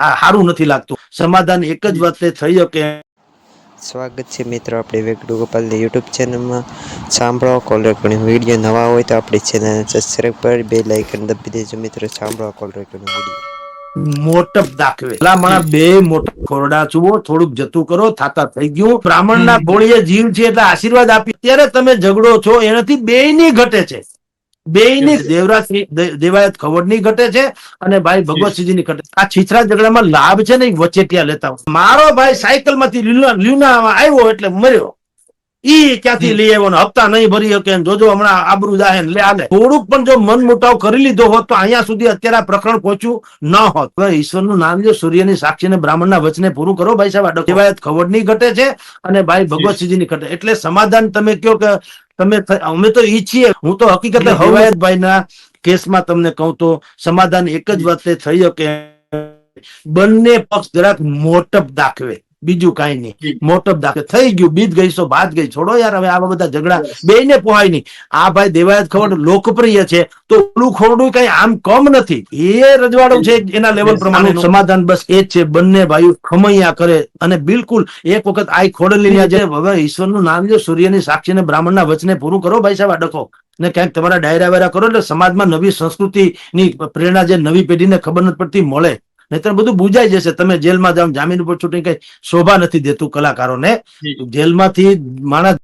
આ સારું નથી લાગતું. સમાધાન એક જ વાતે થઈ શકે. સ્વાગત છે મિત્રો આપણે વેગડુ ગોપાલની યુટ્યુબ ચેનલમાં. સાંભળો કોલ રેકોર્ડિંગ વીડિયો નવા હોય તો આપણી ચેનલને સબસ્ક્રાઈબ કરી બે લાઇકન દબી દેજો મિત્રો. સાંભળો કોલ રેકોર્ડિંગ વીડિયો. મોટપ દાખવે. ભલામણા બે મોટા ખોરડા છુઓ થોડુંક જતું કરો થાતા થઈ ગયું. બ્રાહ્મણના ગોળીએ જીવ છે એટલે આશીર્વાદ આપી. ત્યારે તમે ઝઘડો છો એનાથી બે ની ઘટે છે. બે ની દેવરાજ દેવાયત ખવડની ઘટે છે અને ભાઈ ભગવતસિંહજી ની ઘટે આ છીછરા ઝઘડામાં લાભ છે ને વચ્ચે વચેટિયા લેતા હોય. મારો ભાઈ સાયકલમાંથી લ્યુના આવ્યો એટલે મર્યો. ઈ ક્યાંથી લઈ આવ્યો હપ્તા નહીં ભરી શકે જોજો હમણાં આબરૂ જાહે લે આલે. થોડુંક પણ જો મન મુટાવ કરી લીધો હોત તો અહીંયા સુધી અત્યારે આ પ્રકરણ પહોંચ્યું ન હોત. ઈશ્વરનું નામ જો સૂર્યની સાક્ષીને બ્રાહ્મણના વચને પૂરું કરો ભાઈ સાહેબ. કહેવાય ખબર નહીં ઘટે છે અને ભાઈ ભગવતસિંહજી ની ઘટે. એટલે સમાધાન તમે કયો કે તમે અમે તો ઈચ્છીએ હું તો હકીકતે હવાયતભાઈ ભાઈના કેસમાં તમને કહું તો સમાધાન એક જ વાતે થઈ શકે. બંને પક્ષ જરાક મોટપ દાખવે. બીજું કઈ નહીં. મોટો દાખવે થઈ ગયું. બીત ગઈ સો બાત ગઈ. છોડો યાર હવે આવા બધા ઝઘડા. બેયને પોહાય નહીં. આ ભાઈ દેવાયત ખવડ લોકપ્રિય છે. તો ઓલું ખોરડું કઈ આમ કમ નથી. એ રજવાડું છે એના લેવલ પ્રમાણે સમાધાન બસ એ જ છે. બંને ભાઈઓ ખમૈયા કરે. અને બિલકુલ એક વખત આ ખોડલી જે હવે ઈશ્વરનું નામ જો સૂર્યની સાક્ષી ને બ્રાહ્મણના વચને પૂરું કરો ભાઈ સાહેબ આ ડખો. ને ક્યાંક તમારા ડાયરા વાયરા કરો એટલે સમાજમાં નવી સંસ્કૃતિની પ્રેરણા જે નવી પેઢીને ખબર નથી પડતી મળે. નહીતર બધું બુજાઈ જશે. તમે જેલમાં જાઓ જામીન ઉપર છૂટી કઈ શોભા નથી દેતું કલાકારોને. જેલમાંથી માણસ